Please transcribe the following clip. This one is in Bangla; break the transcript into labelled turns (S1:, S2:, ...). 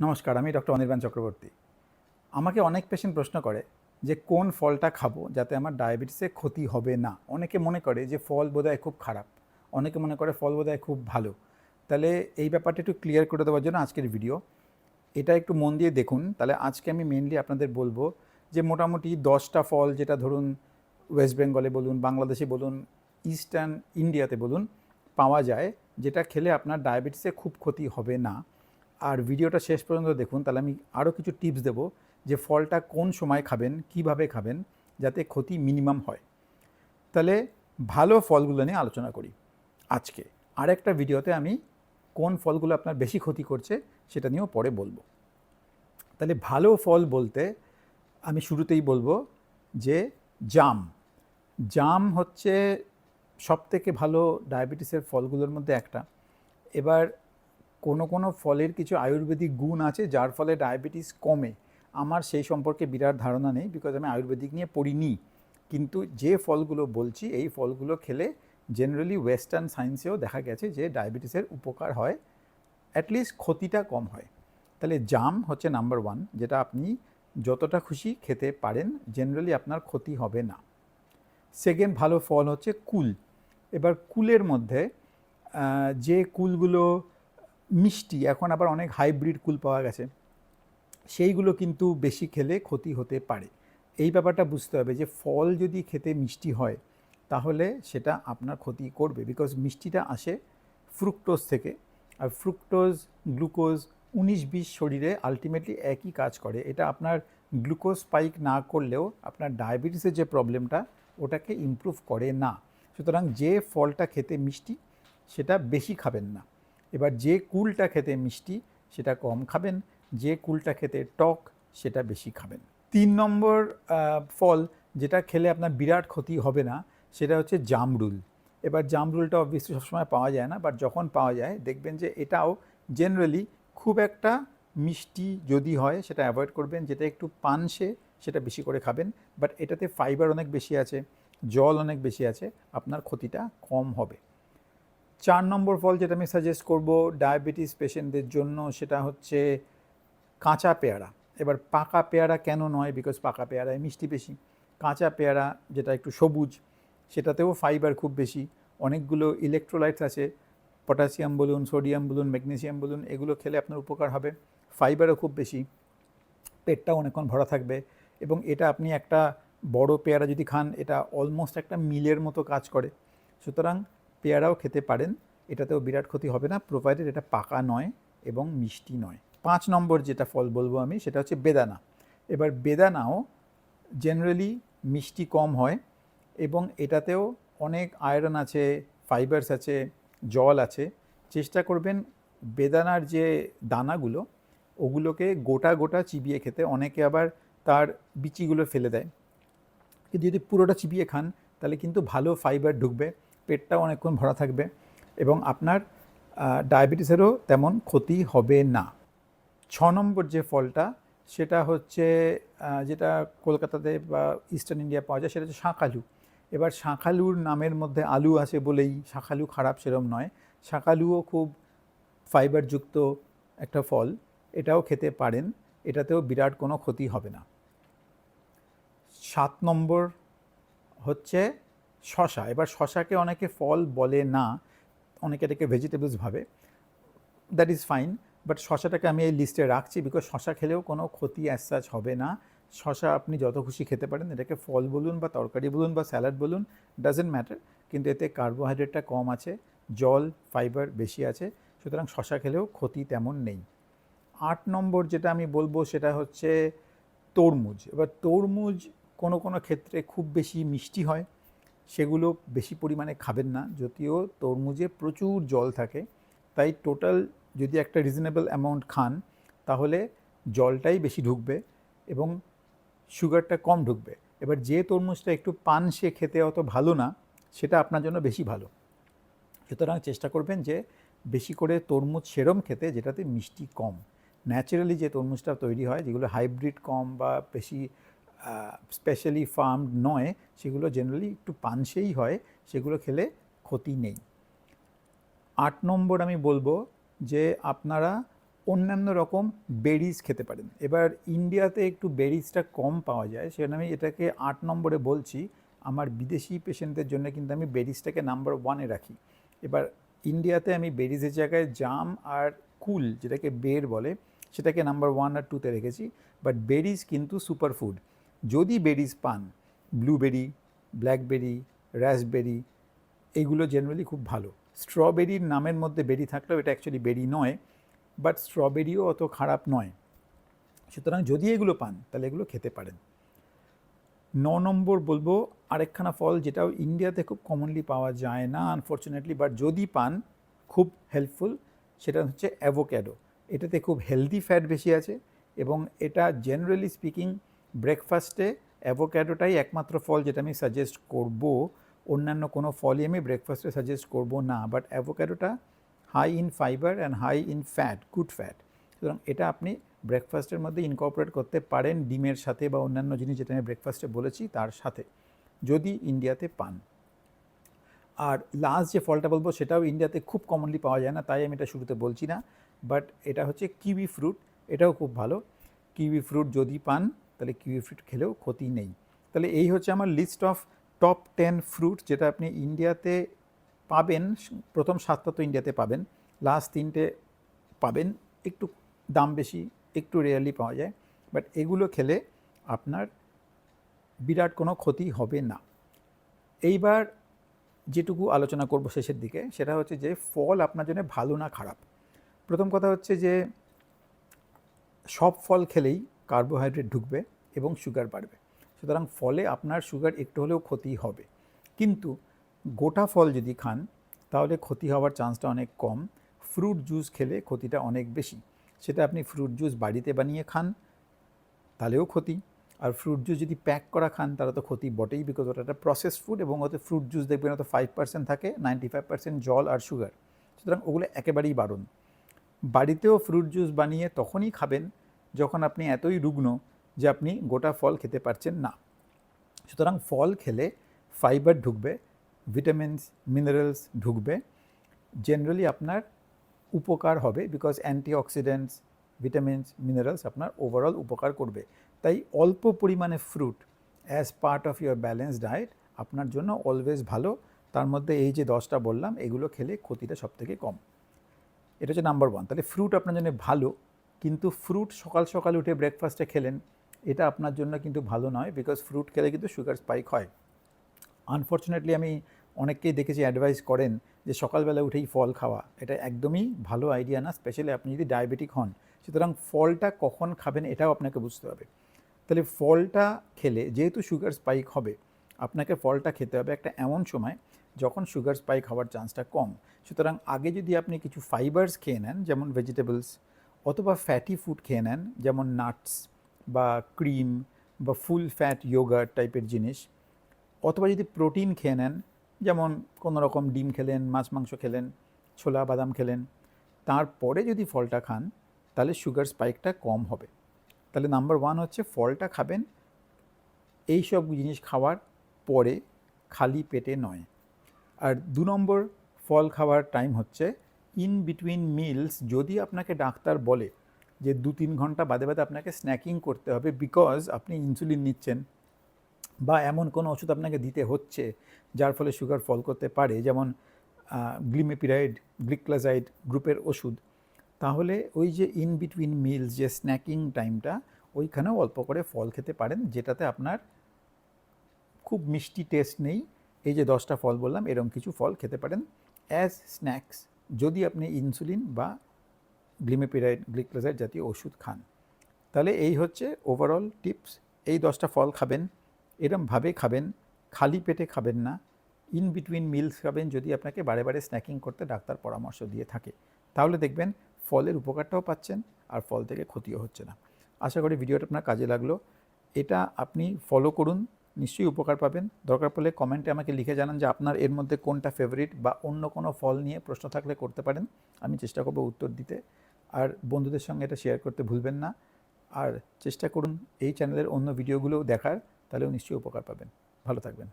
S1: নমস্কার, আমি ডক্টর অনির্বাণ চক্রবর্তী। আমাকে অনেক পেশেন্ট প্রশ্ন করে যে কোন ফলটা খাব যাতে আমার ডায়াবেটিসে ক্ষতি হবে না? অনেকে মনে করে যে ফল বোধহয় খুব খারাপ। অনেকে মনে করে ফল বোধহয় খুব ভালো। তাহলে এই ব্যাপারটা একটু ক্লিয়ার করে দেওয়ার জন্য আজকের ভিডিও এটা একটু মন দিয়ে দেখুন। তাহলে আজকে আমি মেনলি আপনাদের বলব যে মোটামুটি দশটা ফল যেটা ধরুন ওয়েস্ট বেঙ্গলে বলুন বাংলাদেশে বলুন ইস্টার্ন ইন্ডিয়াতে বলুন, পাওয়া যায় যেটা খেলে আপনার ডায়াবেটিসে খুব ক্ষতি হবে না। আর ভিডিওটা শেষ পর্যন্ত দেখুন, তাহলে আমি আরও কিছু টিপস দেব যে ফলটা কোন সময় খাবেন, কীভাবে খাবেন, যাতে ক্ষতি মিনিমাম হয়। তাহলে ভালো ফলগুলো নিয়ে আলোচনা করি আজকে। আরেকটা ভিডিওতে আমি কোন ফলগুলো আপনার বেশি ক্ষতি করছে সেটা নিয়েও পরে বলব। তাহলে ভালো ফল বলতে আমি শুরুতেই বলব যে জাম। জাম হচ্ছে সবথেকে ভালো ডায়াবেটিসের ফলগুলোর মধ্যে একটা। এবার কোনো কোনো ফলের কিছু আয়ুর্বেদিক গুণ আছে যার ফলে ডায়াবেটিস কমে। আমার সেই সম্পর্কে বিরাট ধারণা নেই বিকজ আমি আয়ুর্বেদিক নিয়ে পড়িনি। কিন্তু যে ফলগুলো বলছি, এই ফলগুলো খেলে জেনারেলি ওয়েস্টার্ন সায়েন্সেও দেখা গেছে যে ডায়াবেটিসের উপকার হয় অ্যাটলিস্ট ক্ষতিটা কম হয়। তাহলে জাম হচ্ছে নাম্বার ওয়ান যেটা আপনি যতটা খুশি খেতে পারেন জেনারেলি আপনার ক্ষতি হবে না। সেকেন্ড ভালো ফল হচ্ছে কুল। এবার কুলের মধ্যে যে কুলগুলো মিষ্টি, এখন আবার অনেক হাইব্রিড কুল পাওয়া গেছে। সেইগুলো কিন্তু বেশি খেলে ক্ষতি হতে পারে। এই ব্যাপারটা বুঝতে হবে যে ফল যদি খেতে মিষ্টি হয়, তাহলে সেটা আপনার ক্ষতি করবে। বিকজ মিষ্টিটা আসে ফ্রুক্টোজ থেকে, আর ফ্রুক্টোজ গ্লুকোজ উনিশ বিশ শরীরে আলটিমেটলি একই কাজ করে। এটা আপনার গ্লুকোজ স্পাইক না করলেও আপনার ডায়াবেটিসের যে প্রবলেমটা ওটাকে ইমপ্রুভ করে না। সুতরাং যে ফলটা খেতে মিষ্টি, সেটা বেশি খাবেন না। এবার যে কুলটা খেতে মিষ্টি, সেটা কম খাবেন। যে কুলটা খেতে টক, সেটা বেশি খাবেন। তিন নম্বর ফল যেটা খেলে আপনার বিরাট ক্ষতি হবে না, সেটা হচ্ছে জামরুল। এবার জামরুলটা অবভিয়াসলি সবসময় পাওয়া যায় না বাট যখন পাওয়া যায়, দেখবেন যে এটাও জেনারেলি খুব একটা মিষ্টি যদি হয়, সেটা অ্যাভয়েড করবেন। যেটা একটু পানসে, সেটা বেশি করে খাবেন। বাট এটাতে ফাইবার অনেক বেশি আছে, জল অনেক বেশি আছে, আপনার ক্ষতিটা কম হবে। চার নম্বর ফল যেটা আমি সাজেস্ট করব ডায়াবেটিস পেশেন্টদের জন্য সেটা হচ্ছে কাঁচা পেয়ারা। এবার পাকা পেয়ারা কেন নয়? বিকজ পাকা পেয়ারায় মিষ্টি বেশি। কাঁচা পেয়ারা যেটা একটু সবুজ, সেটাতেও ফাইবার খুব বেশি। অনেকগুলো ইলেকট্রোলাইটস আছে পটাশিয়াম বলুন সোডিয়াম বলুন ম্যাগনেসিয়াম বলুন, এগুলো খেলে আপনার উপকার হবে। ফাইবারও খুব বেশি। পেটটাও অনেকক্ষণ ভরা থাকবে। এবং এটা আপনি একটা বড় পেয়ারা যদি খান, এটা অলমোস্ট একটা মিলের মতো কাজ করে। সুতরাং পেয়ারাও খেতে পারেন। এটাতেও বিরাট ক্ষতি হবে না প্রোভাইডেড এটা পাকা নয় এবং মিষ্টি নয়। পাঁচ নম্বর যেটা ফল বলব আমি, সেটা হচ্ছে বেদানা। এবার বেদানাও জেনারেলি মিষ্টি কম হয় এবং এটাতেও অনেক আয়রন আছে ফাইবারস আছে, জল আছে। চেষ্টা করবেন বেদানার যে দানাগুলো, ওগুলোকে গোটা গোটা চিবিয়ে খেতে। অনেকে আবার তার বিচিগুলো ফেলে দেয়। কিন্তু যদি পুরোটা চিবিয়ে খান, তাহলে কিন্তু ভালো ফাইবার ঢুকবে। পেটটাও অনেকক্ষণ ভরা থাকবে এবং আপনার ডায়াবেটিসেরও তেমন ক্ষতি হবে না। ছ নম্বর যে ফলটা, সেটা হচ্ছে যেটা কলকাতাতে বা ইস্টার্ন ইন্ডিয়া পাওয়া যায়, সেটা হচ্ছে শাঁকালু এবার শাঁকালুর নামের মধ্যে আলু আছে বলেই শাঁকালু খারাপ সেরম নয়। শাঁকালুও খুব ফাইবারযুক্ত একটা ফল, এটাও খেতে পারেন, এটাতেও বিরাট কোনো ক্ষতি হবে না। সাত নম্বর হচ্ছে শশা, এবার শশাকে অনেকে ফল বলে না, অনেকে এটাকে ভেজিটেবলস ভাবে দ্যাট ইজ ফাইন বাট শশাটাকে আমি এই লিস্টে রাখছি বিকজ শশা খেলেও কোনো ক্ষতি অ্যাজ সাচ হবে না। শশা আপনি যত খুশি খেতে পারেন, এটাকে ফল বলুন বা তরকারি বলুন বা স্যালাড বলুন ডাজেন্ট ম্যাটার কিন্তু এতে কার্বোহাইড্রেটটা কম আছে, জল ফাইবার বেশি আছে, সুতরাং শশা খেলেও ক্ষতি তেমন নেই। আট নম্বর যেটা আমি বলব সেটা হচ্ছে তরমুজ, এবার তরমুজ কোনো কোনো ক্ষেত্রে খুব বেশি মিষ্টি হয় সেগুলো বেশি পরিমাণে খাবেন না, যদিও তরমুজে প্রচুর জল থাকে। তাই টোটাল যদি একটা রিজনেবল অ্যামাউন্ট খান, তাহলে জলটাই বেশি ঢুকবে এবং সুগারটা কম ঢুকবে। এবার যে তরমুজটা একটু পানসে খেতে অত ভালো না, সেটা আপনার জন্য বেশি ভালো। সুতরাং চেষ্টা করবেন যে বেশি করে তরমুজ সেরম খেতে, যেটাতে মিষ্টি কম। ন্যাচারালি যে তরমুজটা তৈরি হয়, যেগুলো হাইব্রিড কম বা বেশি স্পেশালি ফার্মড নয়, সেগুলো জেনারেলি একটু পানসেই হয়, সেগুলো খেলে ক্ষতি নেই। আট নম্বর আমি বলব যে আপনারা অন্যান্য রকম বেরিজ খেতে পারেন। এবার ইন্ডিয়াতে একটু বেরিজটা কম পাওয়া যায়, সেজন্য আমি এটাকে আট নম্বরে বলছি। আমার বিদেশি পেশেন্টদের জন্য কিন্তু আমি বেরিজটাকে নাম্বার ওয়ানে রাখি। এবার ইন্ডিয়াতে আমি বেরিজের জায়গায় জাম আর কুল, যেটাকে বের বলে, সেটাকে নাম্বার ওয়ান আর টুতে রেখেছি। বাট বেরিজ কিন্তু সুপারফুড যদি বেরিজ পান ব্লুবেরি ব্ল্যাকবেরি রাসবেরি এগুলো জেনারেলি খুব ভালো। স্ট্রবেরির নামের মধ্যে বেরি থাকলেও এটা অ্যাকচুয়ালি বেরি নয় বাট স্ট্রবেরিও অত খারাপ নয়। সুতরাং যদি এগুলো পান, তাহলে এগুলো খেতে পারেন। ন নম্বর বলব, আরেকখানা ফল যেটাও ইন্ডিয়াতে খুব কমনলি পাওয়া যায় না আনফর্চুনেটলি বাট যদি পান, খুব হেল্পফুল সেটা হচ্ছে অ্যাভোক্যাডো এটাতে খুব হেলদি ফ্যাট বেশি আছে এবং এটা জেনারেলি স্পিকিং ব্রেকফাস্টে অ্যাভোক্যাডোটাই একমাত্র ফল যেটা আমি সাজেস্ট করব। অন্যান্য কোনো ফলই আমি ব্রেকফাস্টে সাজেস্ট করব না but অ্যাভোক্যাডোটা high in fibre and high in fat good fat সুতরাং এটা আপনি ব্রেকফাস্টের মধ্যে ইনকর্পোরেট করতে পারেন ডিমের সাথে বা অন্যান্য জিনিস যেটা আমি ব্রেকফাস্টে বলেছি তার সাথে, যদি ইন্ডিয়াতে পান। আর লাস্ট যে ফলটা বলব সেটাও ইন্ডিয়াতে খুব কমনলি পাওয়া যায় না, তাই আমি এটা শুরুতে বলছি না বাট এটা হচ্ছে কিউই ফ্রুট এটাও খুব ভালো। কিউই ফ্রুট যদি পান তাহলে কিউই ফ্রুট খেলেও ক্ষতি নেই। তাহলে এই হচ্ছে আমার list of top ten fruit যেটা আপনি ইন্ডিয়াতে পাবেন, প্রথম সাতটা তো ইন্ডিয়াতে পাবেন লাস্ট তিনটে পাবেন, একটু দাম বেশি, একটু রেয়ারলি পাওয়া যায় বাট এগুলো খেলে আপনার বিরাট কোনো ক্ষতি হবে না। এইবার যেটুকু আলোচনা করব শেষের দিকে, সেটা হচ্ছে যে ফল আপনার জন্য ভালো না খারাপ। প্রথম কথা হচ্ছে যে সব ফল খেলেই কার্বোহাইড্রেট ঢুকবে এবং সুগার বাড়বে। সুতরাং ফলে আপনার সুগার একটু হলেও ক্ষতি হবে। কিন্তু গোটা ফল যদি খান, তাহলে ক্ষতি হওয়ার চান্সটা অনেক কম। ফ্রুট জুস খেলে ক্ষতিটা অনেক বেশি। সেটা আপনি ফ্রুট জুস বাড়িতে বানিয়ে খান, তাহলেও ক্ষতি। আর ফ্রুট জুস যদি প্যাক করা খান, তাহলে তো ক্ষতি বটেই বিকজ ওটা একটা প্রসেস ফুড এবং ওতে ফ্রুট জুস দেখবেন ওতে ফাইভ পার্সেন্ট থাকে নাইনটি ফাইভ পার্সেন্ট জল আর সুগার সুতরাং ওগুলো একেবারেই বারণ বাড়িতেও ফ্রুট জুস বানিয়ে তখনই খাবেন যখন আপনি এতই রুগ্ন যে আপনি গোটা ফল খেতে পারছেন না। সুতরাং ফল খেলে ফাইবার ঢুকবে ভিটামিনস মিনারেলস ঢুকবে। জেনারেলি আপনার উপকার হবে বিকজ অ্যান্টিঅক্সিডেন্টস ভিটামিনস মিনারেলস আপনার ওভারঅল উপকার করবে। তাই অল্প পরিমাণে fruit as part of your balance diet আপনার জন্য অলওয়েজ ভালো। তার মধ্যে এই যে দশটা বললাম, এগুলো খেলে ক্ষতিটা সবথেকে কম। এটা হচ্ছে নাম্বার ওয়ান তাহলে ফ্রুট আপনার জন্য ভালো কিন্তু ফ্রুট সকাল সকাল উঠে ব্রেকফাস্টে খেলেন, এটা আপনার জন্য কিন্তু ভালো নয় বিকজ ফ্রুট খেলে কিন্তু সুগার স্পাইক হয়। আনফর্চুনেটলি আমি অনেককেই দেখেছি অ্যাডভাইস করেন যে সকালবেলা উঠেই ফল খাওয়া, এটা একদমই ভালো আইডিয়া না স্পেশালি আপনি যদি ডায়াবেটিক হন। সুতরাং ফলটা কখন খাবেন এটাও আপনাকে বুঝতে হবে। তাহলে ফলটা খেলে, যেহেতু সুগার স্পাইক হবে, আপনাকে ফলটা খেতে হবে একটা এমন সময় যখন সুগার স্পাইক হওয়ার চান্সটা কম। সুতরাং আগে যদি আপনি কিছু ফাইবার্স খেয়ে নেন, যেমন ভেজিটেবলস অথবা ফ্যাটি ফুড খেয়ে নেন, যেমন নাটস বা ক্রিম বা ফুল ফ্যাট ইয়োগার্ট টাইপের জিনিস। অথবা যদি প্রোটিন খেয়ে নেন, যেমন কোনো রকম ডিম খেলেন, মাছ মাংস খেলেন, ছোলা, বাদাম খেলেন, তারপরে যদি ফলটা খান, তাহলে সুগার স্পাইকটা কম হবে। তাহলে নাম্বার ওয়ান হচ্ছে ফলটা খাবেন, এই সব জিনিস খাওয়ার পরে খালি পেটে নয়। আর দু নম্বর ফল খাওয়ার টাইম হচ্ছে ইন বিটুইন মিলস যদি আপনাকে ডাক্তার বলে যে দু তিন ঘণ্টা বাদে বাদে আপনাকে স্ন্যাকিং করতে হবে বিকজ আপনি ইনসুলিন নিচ্ছেন বা এমন কোনো ওষুধ আপনাকে দিতে হচ্ছে যার ফলে সুগার ফল করতে পারে, যেমন গ্লিমেপিরাইড, গ্লিক্লাজাইড গ্রুপের ওষুধ, তাহলে ওই যে ইন বিটুইন মিলস যে স্ন্যাকিং টাইমটা, ওইখানেও অল্প করে ফল খেতে পারেন, যেটাতে আপনার খুব মিষ্টি টেস্ট নেই। এই যে দশটা ফল বললাম এরকম কিছু ফল খেতে পারেন অ্যাজ স্ন্যাক্স। যদি আপনি ইনসুলিন বা গ্লিমেপিরাইড গ্লিক্লোজাইড জাতীয় ওষুধ খান, তাহলে এই হচ্ছে ওভারঅল টিপস এই দশটা ফল খাবেন, এরমভাবে খাবেন, খালি পেটে খাবেন না ইন বিটুইন মিলস খাবেন যদি আপনাকে বারে বারে স্ন্যাকিং করতে ডাক্তার পরামর্শ দিয়ে থাকে। তাহলে দেখবেন ফলের উপকারটাও পাচ্ছেন আর ফল থেকে ক্ষতিও হচ্ছে না। আশা করি ভিডিওটা আপনার কাজে লাগল। এটা আপনি ফলো করুন নিশ্চয়ই উপকার পাবেন। দরকার পড়লে কমেন্টে আমাকে লিখে জানান যে আপনার এর মধ্যে কোনটা ফেভারিট বা অন্য কোনো ফল নিয়ে প্রশ্ন থাকলে করতে পারেন। আমি চেষ্টা করব উত্তর দিতে। আর বন্ধুদের সঙ্গে এটা শেয়ার করতে ভুলবেন না। আর চেষ্টা করুন এই চ্যানেলের অন্য ভিডিওগুলোও দেখার। তাহলেও নিশ্চয়ই উপকার পাবেন। ভালো থাকবেন।